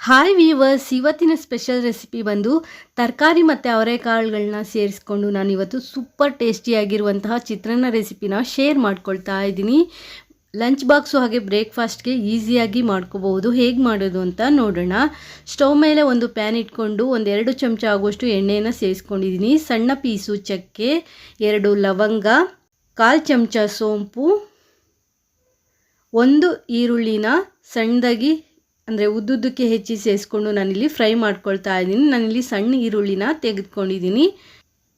Hi viewers ಇವತ್ತಿನ special recipe ಬಂದು ತರಕಾರಿ ಮತ್ತು ಅವರೆಕಾಳುಗಳನ್ನ ಸೇರಿಸ್ಕೊಂಡು ನಾನು ಇವತ್ತು ಸೂಪರ್ ಟೇಸ್ಟಿಯಾಗಿರುವಂತಹ ಚಿತ್ರಾನ್ನ ರೆಸಿಪಿನ ಶೇರ್ ಮಾಡ್ಕೊಳ್ತಾ ಇದ್ದೀನಿ. ಲಂಚ್ ಬಾಕ್ಸು ಹಾಗೆ ಬ್ರೇಕ್ಫಾಸ್ಟ್ಗೆ ಈಸಿಯಾಗಿ ಮಾಡ್ಕೋಬಹುದು. ಹೇಗೆ ಮಾಡೋದು ಅಂತ ನೋಡೋಣ. ಸ್ಟವ್ ಮೇಲೆ ಒಂದು ಪ್ಯಾನ್ ಇಟ್ಕೊಂಡು ಒಂದೆರಡು ಚಮಚ ಆಗುವಷ್ಟು ಎಣ್ಣೆಯನ್ನು ಸೇರಿಸ್ಕೊಂಡಿದ್ದೀನಿ. ಸಣ್ಣ ಪೀಸು ಚಕ್ಕೆ, ಎರಡು ಲವಂಗ, ಕಾಲು ಚಮಚ ಸೋಂಪು, ಒಂದು ಈರುಳ್ಳಿನ ಸಣ್ಣದಾಗಿ ಅಂದರೆ ಉದ್ದುದ್ದಕ್ಕೆ ಹೆಚ್ಚಿ ಸೇರಿಸ್ಕೊಂಡು ನಾನಿಲ್ಲಿ ಫ್ರೈ ಮಾಡ್ಕೊಳ್ತಾ ಇದ್ದೀನಿ. ನಾನಿಲ್ಲಿ ಸಣ್ಣ ಈರುಳ್ಳಿನ ತೆಗೆದುಕೊಂಡಿದ್ದೀನಿ.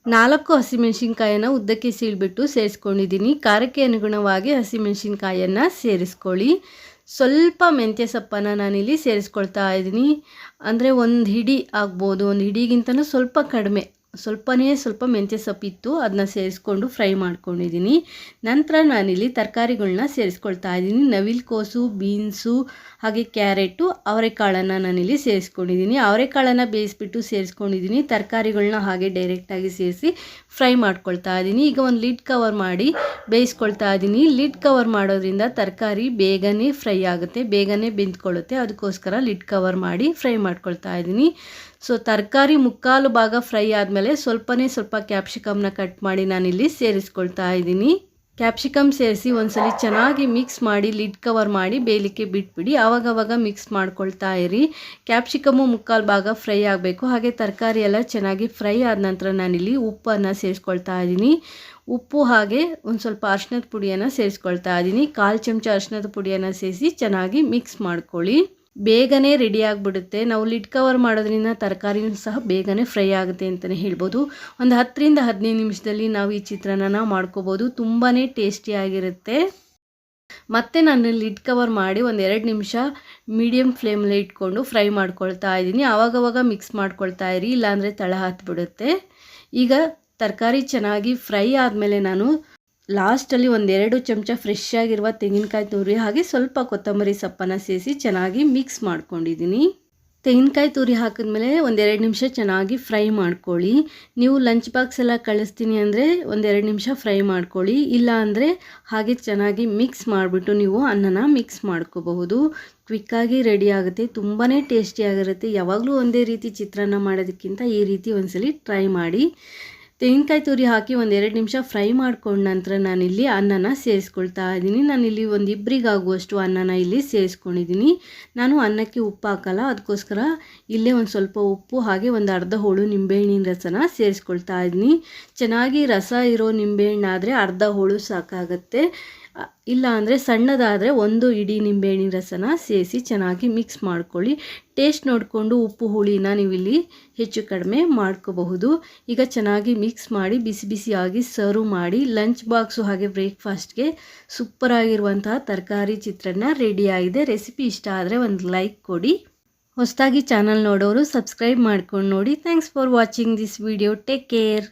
ನಾಲ್ಕು ಹಸಿಮೆಣಸಿನ್ಕಾಯನ್ನು ಉದ್ದಕ್ಕೆ ಸೀಳ್ಬಿಟ್ಟು ಸೇರಿಸ್ಕೊಂಡಿದ್ದೀನಿ. ಖಾರಕ್ಕೆ ಅನುಗುಣವಾಗಿ ಹಸಿಮೆಣಸಿನ್ಕಾಯನ್ನು ಸೇರಿಸ್ಕೊಳ್ಳಿ. ಸ್ವಲ್ಪ ಮೆಂತ್ಯ ಸೊಪ್ಪನ್ನು ನಾನಿಲ್ಲಿ ಸೇರಿಸ್ಕೊಳ್ತಾ ಇದ್ದೀನಿ. ಅಂದರೆ ಒಂದು ಹಿಡಿ ಆಗ್ಬೋದು. ಒಂದು ಹಿಡಿಗಿಂತಲೂ ಸ್ವಲ್ಪ ಕಡಿಮೆ. ಸ್ವಲ್ಪನೇ ಸ್ವಲ್ಪ ಮೆಂತ್ಯ ಸೊಪ್ಪಿತ್ತು ಅದನ್ನ ಸೇರಿಸ್ಕೊಂಡು ಫ್ರೈ ಮಾಡ್ಕೊಂಡಿದ್ದೀನಿ. ನಂತರ ನಾನಿಲ್ಲಿ ತರಕಾರಿಗಳನ್ನ ಸೇರಿಸ್ಕೊಳ್ತಾ ಇದ್ದೀನಿ. ನವಿಲ್ಕೋಸು ಬೀನ್ಸು, ಹಾಗೆ ಕ್ಯಾರೆಟು, ಅವರೆಕಾಳನ್ನು ನಾನಿಲ್ಲಿ ಸೇರಿಸ್ಕೊಂಡಿದ್ದೀನಿ. ಅವರೆಕಾಳನ್ನು ಬೇಯಿಸ್ಬಿಟ್ಟು ಸೇರಿಸ್ಕೊಂಡಿದ್ದೀನಿ. ತರಕಾರಿಗಳನ್ನ ಹಾಗೆ ಡೈರೆಕ್ಟಾಗಿ ಸೇರಿಸಿ ಫ್ರೈ ಮಾಡ್ಕೊಳ್ತಾ ಇದ್ದೀನಿ. ಈಗ ಒಂದು ಲಿಡ್ ಕವರ್ ಮಾಡಿ ಬೇಯಿಸ್ಕೊಳ್ತಾ ಇದ್ದೀನಿ. ಲಿಡ್ ಕವರ್ ಮಾಡೋದ್ರಿಂದ ತರಕಾರಿ ಬೇಗನೆ ಫ್ರೈ ಆಗುತ್ತೆ, ಬೇಗನೆ ಬೆಂದ್ಕೊಳ್ಳುತ್ತೆ. ಅದಕ್ಕೋಸ್ಕರ ಲಿಡ್ ಕವರ್ ಮಾಡಿ ಫ್ರೈ ಮಾಡ್ಕೊಳ್ತಾ ಇದ್ದೀನಿ. ಸೊ, ತರಕಾರಿ ಮುಕ್ಕಾಲು ಭಾಗ ಫ್ರೈ ಆದಮೇಲೆ ಸ್ವಲ್ಪನೇ ಸ್ವಲ್ಪ ಕ್ಯಾಪ್ಸಿಕಮ್ನ ಕಟ್ ಮಾಡಿ ನಾನಿಲ್ಲಿ ಸೇರಿಸ್ಕೊಳ್ತಾ ಇದ್ದೀನಿ. ಕ್ಯಾಪ್ಸಿಕಮ್ ಸೇರಿಸಿ ಒಂದ್ಸಲಿ ಚೆನ್ನಾಗಿ ಮಿಕ್ಸ್ ಮಾಡಿ ಲಿಡ್ ಕವರ್ ಮಾಡಿ ಬೇಯಲಿಕ್ಕೆ ಬಿಟ್ಬಿಡಿ. ಆವಾಗವಾಗ ಮಿಕ್ಸ್ ಮಾಡ್ಕೊಳ್ತಾ ಇರಿ. ಕ್ಯಾಪ್ಸಿಕಮು ಮುಕ್ಕಾಲು ಭಾಗ ಫ್ರೈ ಆಗಬೇಕು. ಹಾಗೆ ತರಕಾರಿ ಎಲ್ಲ ಚೆನ್ನಾಗಿ ಫ್ರೈ ಆದ ನಂತರ ನಾನಿಲ್ಲಿ ಉಪ್ಪನ್ನು ಸೇರಿಸ್ಕೊಳ್ತಾ ಇದ್ದೀನಿ. ಉಪ್ಪು ಹಾಗೆ ಒಂದು ಸ್ವಲ್ಪ ಅರ್ಶಿನದ ಪುಡಿಯನ್ನು ಸೇರಿಸ್ಕೊಳ್ತಾ ಇದ್ದೀನಿ. ಕಾಲು ಚಮಚ ಅರ್ಶಿನದ ಪುಡಿಯನ್ನು ಸೇರಿಸಿ ಚೆನ್ನಾಗಿ ಮಿಕ್ಸ್ ಮಾಡ್ಕೊಳ್ಳಿ. ಬೇಗನೆ ರೆಡಿ ಆಗಿಬಿಡುತ್ತೆ. ನಾವು ಲಿಡ್ ಕವರ್ ಮಾಡೋದ್ರಿಂದ ತರಕಾರಿನೂ ಸಹ ಬೇಗನೆ ಫ್ರೈ ಆಗುತ್ತೆ ಅಂತಲೇ ಹೇಳ್ಬೋದು. ಒಂದು ಹತ್ತರಿಂದ ಹದಿನೈದು ನಿಮಿಷದಲ್ಲಿ ನಾವು ಈ ಚಿತ್ರಾನ್ನ ಮಾಡ್ಕೋಬೋದು. ತುಂಬಾ ಟೇಸ್ಟಿಯಾಗಿರುತ್ತೆ ಮತ್ತೆ ನಾನು ಲಿಡ್ ಕವರ್ ಮಾಡಿ ಒಂದು ಎರಡು ನಿಮಿಷ ಮೀಡಿಯಮ್ ಫ್ಲೇಮಲ್ಲಿ ಇಟ್ಕೊಂಡು ಫ್ರೈ ಮಾಡ್ಕೊಳ್ತಾ ಇದ್ದೀನಿ. ಆವಾಗವಾಗ ಮಿಕ್ಸ್ ಮಾಡ್ಕೊಳ್ತಾ ಇರಿ, ಇಲ್ಲಾಂದರೆ ತಳ ಹತ್ಬಿಡುತ್ತೆ. ಈಗ ತರಕಾರಿ ಚೆನ್ನಾಗಿ ಫ್ರೈ ಆದಮೇಲೆ ನಾನು ಲಾಸ್ಟಲ್ಲಿ ಒಂದೆರಡು ಚಮಚ ಫ್ರೆಶ್ ಆಗಿರುವ ತೆಂಗಿನಕಾಯಿ ತುರಿ ಹಾಗೆ ಸ್ವಲ್ಪ ಕೊತ್ತಂಬರಿ ಸೊಪ್ಪನ್ನು ಸೇರಿಸಿ ಚೆನ್ನಾಗಿ ಮಿಕ್ಸ್ ಮಾಡ್ಕೊಂಡಿದ್ದೀನಿ. ತೆಂಗಿನಕಾಯಿ ತುರಿ ಹಾಕಿದ್ಮೇಲೆ ಒಂದೆರಡು ನಿಮಿಷ ಚೆನ್ನಾಗಿ ಫ್ರೈ ಮಾಡ್ಕೊಳ್ಳಿ. ನೀವು ಲಂಚ್ ಬಾಕ್ಸ್ ಎಲ್ಲ ಕಳಿಸ್ತೀನಿ ಅಂದರೆ ಒಂದೆರಡು ನಿಮಿಷ ಫ್ರೈ ಮಾಡ್ಕೊಳ್ಳಿ. ಇಲ್ಲ ಅಂದರೆ ಹಾಗೆ ಚೆನ್ನಾಗಿ ಮಿಕ್ಸ್ ಮಾಡಿಬಿಟ್ಟು ನೀವು ಅನ್ನನ ಮಿಕ್ಸ್ ಮಾಡ್ಕೋಬಹುದು. ಕ್ವಿಕ್ಕಾಗಿ ರೆಡಿ ಆಗುತ್ತೆ ತುಂಬಾ ಟೇಸ್ಟಿಯಾಗಿರುತ್ತೆ ಯಾವಾಗಲೂ ಒಂದೇ ರೀತಿ ಚಿತ್ರಾನ್ನ ಮಾಡೋದಕ್ಕಿಂತ ಈ ರೀತಿ ಒಂದ್ಸಲಿ ಟ್ರೈ ಮಾಡಿ. ತೆಂಗಿನಕಾಯಿ ತುರಿ ಹಾಕಿ ಒಂದು ಎರಡು ನಿಮಿಷ ಫ್ರೈ ಮಾಡ್ಕೊಂಡ ನಂತರ ನಾನಿಲ್ಲಿ ಅನ್ನನ ಸೇರಿಸ್ಕೊಳ್ತಾ ಇದ್ದೀನಿ ನಾನಿಲ್ಲಿ ಒಂದು ಇಬ್ಬರಿಗಾಗುವಷ್ಟು ಅನ್ನನ ಇಲ್ಲಿ ಸೇರಿಸ್ಕೊಂಡಿದ್ದೀನಿ ನಾನು ಅನ್ನಕ್ಕೆ ಉಪ್ಪು ಹಾಕಲ್ಲ ಅದಕ್ಕೋಸ್ಕರ ಇಲ್ಲೇ ಒಂದು ಸ್ವಲ್ಪ ಉಪ್ಪು, ಹಾಗೆ ಒಂದು ಅರ್ಧ ಹೋಳು ನಿಂಬೆಹಣ್ಣಿನ ರಸನ ಸೇರಿಸ್ಕೊಳ್ತಾ ಇದ್ದೀನಿ ಚೆನ್ನಾಗಿ ರಸ ಇರೋ ನಿಂಬೆಹಣ್ಣಾದರೆ ಅರ್ಧ ಹೋಳು ಸಾಕಾಗತ್ತೆ. ಇಲ್ಲ ಅಂದರೆ ಸಣ್ಣದಾದರೆ ಒಂದು ಇಡೀ ನಿಂಬೆಹಣ್ಣಿನ ರಸನ ಸೇರಿಸಿ ಚೆನ್ನಾಗಿ ಮಿಕ್ಸ್ ಮಾಡ್ಕೊಳ್ಳಿ. ಟೇಸ್ಟ್ ನೋಡಿಕೊಂಡು ಉಪ್ಪು, ಹುಳಿನ ನೀವು ಇಲ್ಲಿ ಹೆಚ್ಚು ಕಡಿಮೆ ಮಾಡ್ಕೋಬಹುದು. ಈಗ ಚೆನ್ನಾಗಿ ಮಿಕ್ಸ್ ಮಾಡಿ ಬಿಸಿ ಬಿಸಿಯಾಗಿ ಸರ್ವ್ ಮಾಡಿ ಲಂಚ್ ಬಾಕ್ಸು ಹಾಗೆ ಬ್ರೇಕ್ಫಾಸ್ಟ್ಗೆ ಸೂಪರಾಗಿರುವಂತಹ ತರಕಾರಿ ಚಿತ್ರಾನ್ನ ರೆಡಿಯಾಗಿದೆ ರೆಸಿಪಿ ಇಷ್ಟ ಆದರೆ ಒಂದು ಲೈಕ್ ಕೊಡಿ. ಹೊಸದಾಗಿ ಚಾನಲ್ ನೋಡೋರು ಸಬ್ಸ್ಕ್ರೈಬ್ ಮಾಡ್ಕೊಂಡು ನೋಡಿ. Thanks for watching this video take care